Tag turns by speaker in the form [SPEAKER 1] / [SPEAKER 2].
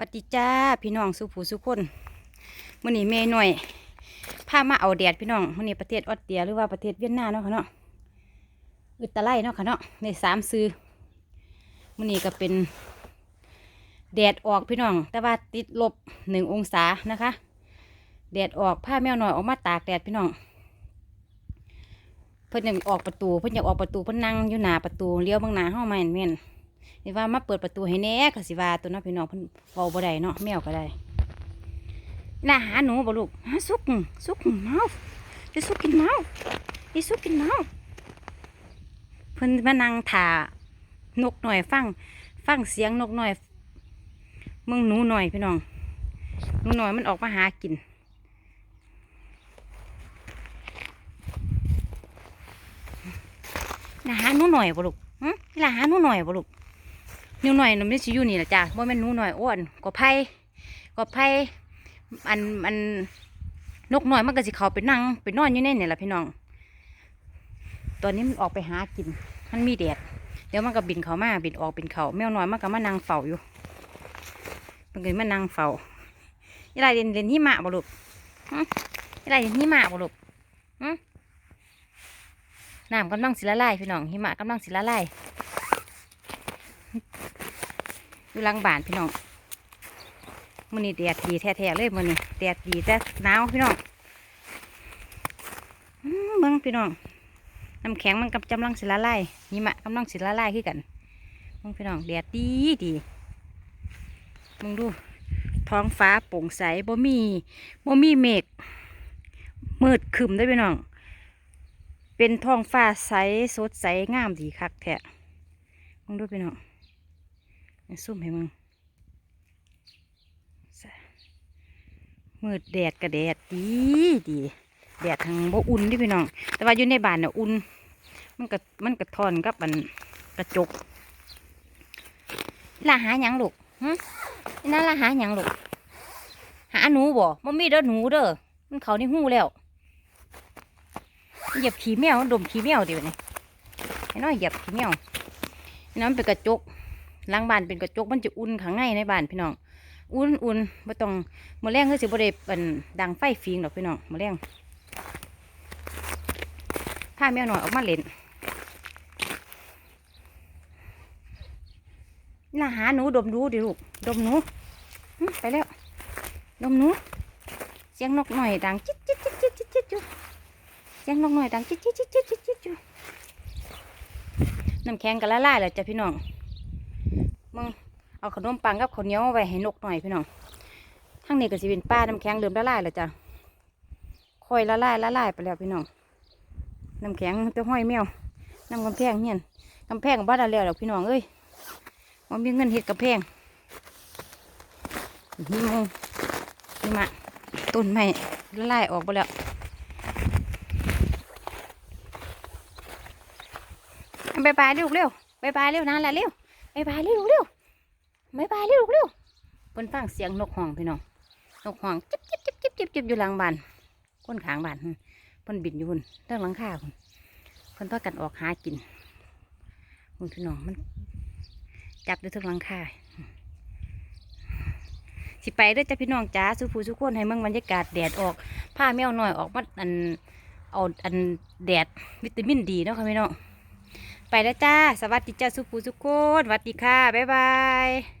[SPEAKER 1] วัดดีจ้าพี่น้องสุผู้สุคนมื้อนี้แม่หน่อยพามาเอาแดดพี่น้องมื้อนี้ประเทศออสเตรียหรือว่าประเทศเวียดนามเนาะค่ะเนาะอึดตไลเนาะค่ะเนาะในสามซื้อมื้อนี้ก็เป็นแดดออกพี่น้อง แต่ว่าติดลบหนึ่งองศานะคะแดดออกผ้าแมวหน่อยออกมาตากแดดพี่น้องเพิ่นยังออกประตูเพิ่นอยากออกประตูเพิ่นนั่งอยู่หน้าประตูเลี้ยวบางหน้าห้องมาแม่นๆ นี่ว่ามาเปิดประตูให้แน่ก็สิว่าตัวน้องพี่น้องเพิ่นเว้าบ่ได้เนาะแมวก็ได้น่าหาหนูบ่ลูกหาสุกสุกเมาจะสุกกินเมาอีสุกกินเมาเพิ่นมานั่งถ่านกหน่อยฟังฟังเสียงนกหน่อยมึงหนูหน่อยพี่น้องหนูหน่อยมันออกมาหากินน่าหาหนูหน่อยบ่ลูกหึนี่ล่ะหาหนูหน่อยบ่ลูก นิ้วหน่อยนไม่ใช่อยู่นี่แหละจ้ะว่ามันหนูหน่อยอ้วนกว่าไผ่กว่าไผ่อันอันนกหน่อยมันก็สิเขาไปนั่งไปนอนอยู่ในนี่แหละพี่น้อง ตอนนี้มันออกไปหากิน มันมีแดดเดี๋ยวมันก็บินเขามาบินออกบินเขาแมวน้อยมันก็มานั่งเฝ้าอยู่มันก็มานั่งเฝ้ายี่ไรเรียนเรียนหิมะบ่ลูกฮะยี่ไรเรียนหิมะบ่ลูกน้ำกำลังสิละลายพี่น้องหิมะกำลังสิละลาย อยู่ลังบานพี่น้องมื้อนี้แดดดีแท้ๆเลยมื้อนี้แดดดีแต่หนาวพี่น้องอื้อเบิ่งพี่น้องน้ำแข็งมันกำลังสิละลายหิมะกำลังสิละลายคือกันเบิ่งพี่น้องแดดดีดีมึงดู ท้องฟ้าโปร่งใสบ่มีบ่มีเมฆมืดคึมได้พี่น้อง เป็นท้องฟ้าใสสดใสงามดีคักแท้มึงดูพี่น้อง ซุ่มให้มึงมืดแดดกับแดดดีดีแดดทางบ่อุ่นเดิพี่น้อง แต่ว่าอยู่ในบ้านเนี่ยอุ่น มันก็มันก็ทอนกับมันกระจกล่าหาหยังลูกหึนี่นล่าหาหยังลูก หาหนูบ่มันมีเด้อหนูเด้อ มันเขาในหูแล้ว เหยียบขี้แมวดมขี้แมวเดี๋ยวนี้ไอ้น้อยเหยียบขี้แมวไอ้น้อยมันเป็นกระจก หลังบ้านเป็นกระจกมันจะอุ่นข้างในในบ้านพี่น้อง อุ่นอุ่นไม่ต้องมาแรงคือสิบ่ได้เป็นดังไฟฟิงดอกพี่น้องมาแรงพาแมวหน่อยออกมาเล่นน่าหาหนูดมดูดิลูกดมหนูไปแล้ว ดมหนูเสียงนกหน่อยดังจิ๊ดจิ๊ดจิ๊ดจิ๊ดจิ๊ดจิ๊ดอยู่เสียงนกหน่อยดังจิ๊ดจิ๊ดจิ๊ดจิ๊ดจิ๊ดจิ๊น้ำแข็งกันละลายแล้วจ้ะพี่น้อง มึงเอาขนมปังกับข้าวเหนียวไว้ให้นกหน่อยพี่น้องข้งนี้ก็สิเป็นป้าน้ำแข็งเริ่มละลายแล้วจ้ะค่อยละลายละลายไปแล้วพี่น้องน้ำแข็งเต้าห้อยแมวน้ำกำแพงเฮียนกำแพงบ้านละแล้วหรอกพี่น้องเอ้ยมันมีเงินเฮ็ดกำแพงนี่มึงนี่มาต้นไม้ละลายออกไปแล้วบายบายเร็วเร็วบายบายเร็วนานละเร็วายบายเร็วเร็วบายบายเร็วเร็วเพิ่นฟังเสียงนกห้องพี่น้องนกห้องจิบจิบจิบจิบจิบจิบอยู่หลังบ้านก้นขางบ้านหั่นเพิ่นบินอยู่หุ่นเรื่องหลังคาหุ่นเพิ่นพากันออกหากินหุ่นพี่น้องมัน จับด้วยทุกหลังคาสิไปเด้อจ้ะพี่น้องจ้าสุภูสุคนให้เมืองบรรยากาศแดดออกผ้าแมวหน่อยออกมาอันเอาอันแดดวิตามินดีเนาะค่ะพี่น้อง ไปแล้วจ้า สวัสดีจ้าสุภูสุโคนสวัสดีค่ะ บ๊ายบาย